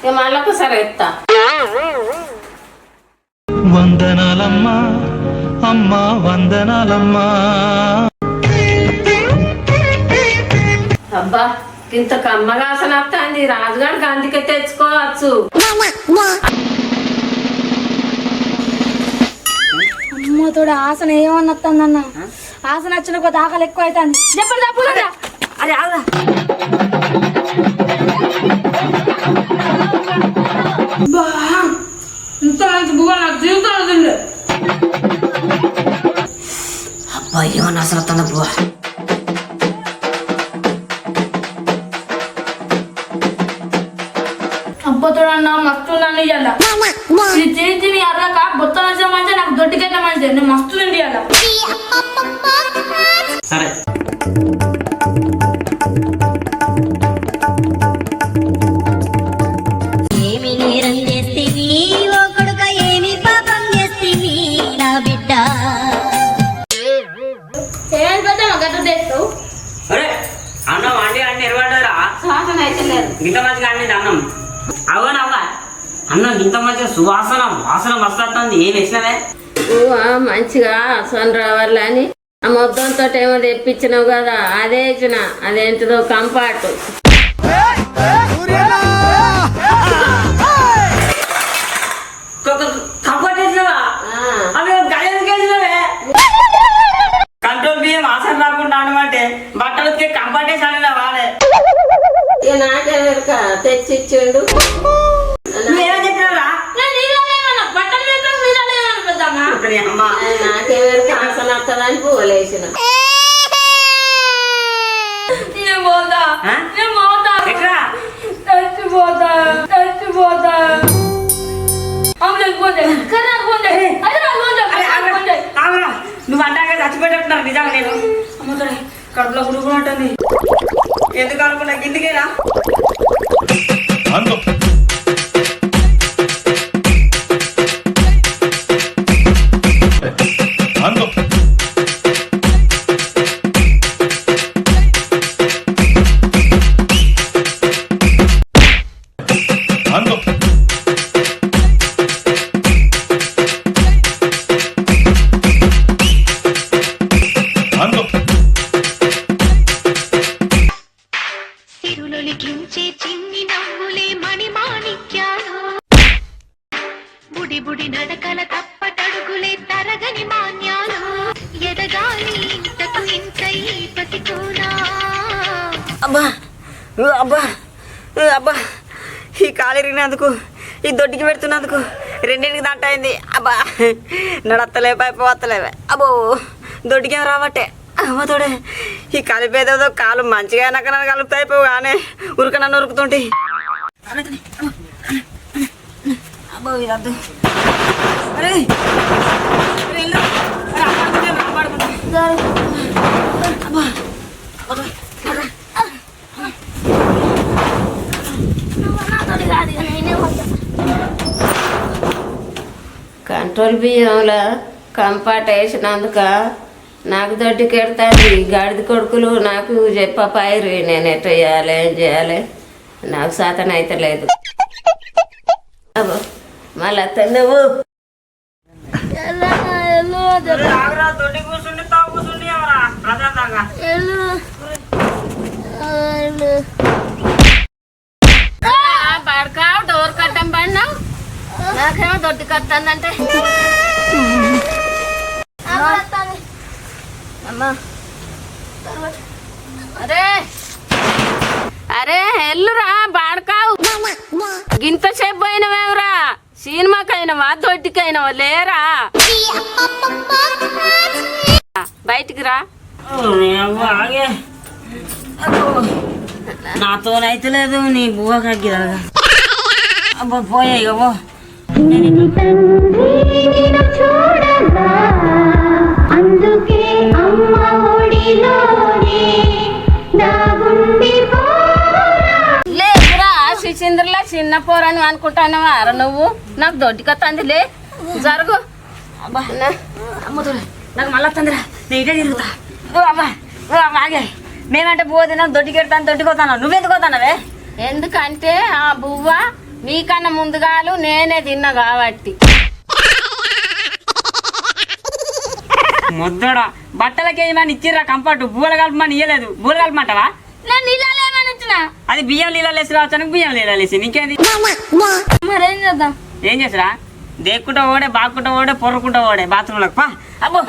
ఇక మళ్ళీ ఒకసారి ఎత్తా. వందనాలమ్మా అమ్మా వందనాలమ్మా. అబ్బా ఇంత కమ్మగా అసలు వస్తుంది రాజుగారికి అందుకే తెచ్చుకోవచ్చు. అమ్మతోడు ఆసన ఏమన్నా వస్తుందన్న ఆసన వచ్చిన కొద్ది ఆకలి ఎక్కువ అవుతుంది చెప్పండి అరే ఆగురా ఇంత మంచి బువ్వ నాకు జీవితంలో తిండు. అబ్బా ఏమన్నా అసలు వస్తుందా బువ్వ అబ్బతోడు అన్న మస్తు నన్ను ఇయ్యాల ఇది తిని తిని అర్రక బొత్త నచ్చ మంచి నాకు దొడ్డికైతే మంచిది నేను మస్తు తిండి ఇయ్యాల అన్ని ఎరవాడరా ఇంత మంచిగా అండి అన్నం అవునవ్వా అన్నం ఇంత మంచిగా సువాసన వాసన మస్తు వస్తుంది. ఏం వేసినవే మంచిగా సన్ రావాలని ఆ మొత్తంతో ఏమో తెప్పించినావు కదా. అదే ఇచ్చిన. అదేంటిదో కంపార్ట్ అది నాకు పోతే. ఆగురా, ఆగురా. నువ్వు అంటాక చచ్చిపోయేటట్టున్నారు నిజంగా నేను. అమ్మతోడే కడుపులో గుడుకున్నట్టుంది ఎందుకు అనుకున్నా గిందికేనా తిరులొలికించే చిన్ని నవ్వులే మణిమాణిక్యాలు. బుడి బుడి నడకల తప్పటడుగులే తరగని మాన్యాలు. ఎదగాలి ఇంతకు ఇంత ఈ పసికోనా అబ్బా అబ్బా అబ్బా ఈ కాలిరిగినందుకు ఈ దొడ్డికి పెడుతున్నందుకు రెండింటికి దంటైంది అయింది అబ్బా నడత్తలే పైపు వత్తలేవే? అబ్బో దొడ్డికేం అమ్మ తోడే ఈ కలిపేదేదో కాలు మంచిగా నక్క కలుపుతాయి అయిపోవు కానీ ఉరక నన్ను ఉరుకుతుంటే అబ్బో ఇదద్దు అరే కంట్రోల్ బియ్యంలో కంపాట వేసినందుక నాకు దొడ్డి కెడతాంది గాడిద కొడుకులు నాకు చెప్ప పైరు నేను ఎట్ట చేయాలి ఏం చేయాలి? నాకు సాతన అయితే లేదు. అబ్బో మళ్ళీ నువ్వు. పడకా డోర్ కట్టం పడినావు? నాకేమో దొడ్డి కట్టానంటే అరే. అరే ఎల్లురా బాడకావు. గింత సేపు పోయినవేవురా సినిమాకైనవా దొడ్డికైనవా? లేరా? బయటికి రా. నాతోనైతే లేదు నీ బువ్వ కగ్గి అబ్బా పోయా ఇక చిన్న పోరని అనుకుంటానవా? అర నువ్వు? నాకు దొడ్డికొత్తంది లే జరుగు. అబ్బా నాకు మళ్ళీ వస్తుందిరా నేను ఇటే తిరుగుతా. ఓ అబ్బా ఆగే. మేమంటే పోతున్నా దొడ్డికి వెళ్తాను దొడ్డికి వస్తాను నువ్వెందుకు వస్తానవే ఎందుకంటే ఆ బువ్వ మీకన్నా ముందుగాలు నేనే తిన్నా కాబట్టి. ముద్దడా బట్టలకి ఏమని ఇచ్చిర్రా కంఫర్ట్. బూల కలపమని ఇయ్యలేదు. బూల కలపమంటావా? అది బియ్యం లీలా లేసి రావచ్చానికి బియ్యం లీలా లేసి నీకేంది? మరేం చేద్దాం? ఏం చేసిరా దేక్కుంటా ఓడే బాక్కుంటా ఓడే పొర్రకుంటా ఓడే బాత్రూంలోకి పా. అబ్బో.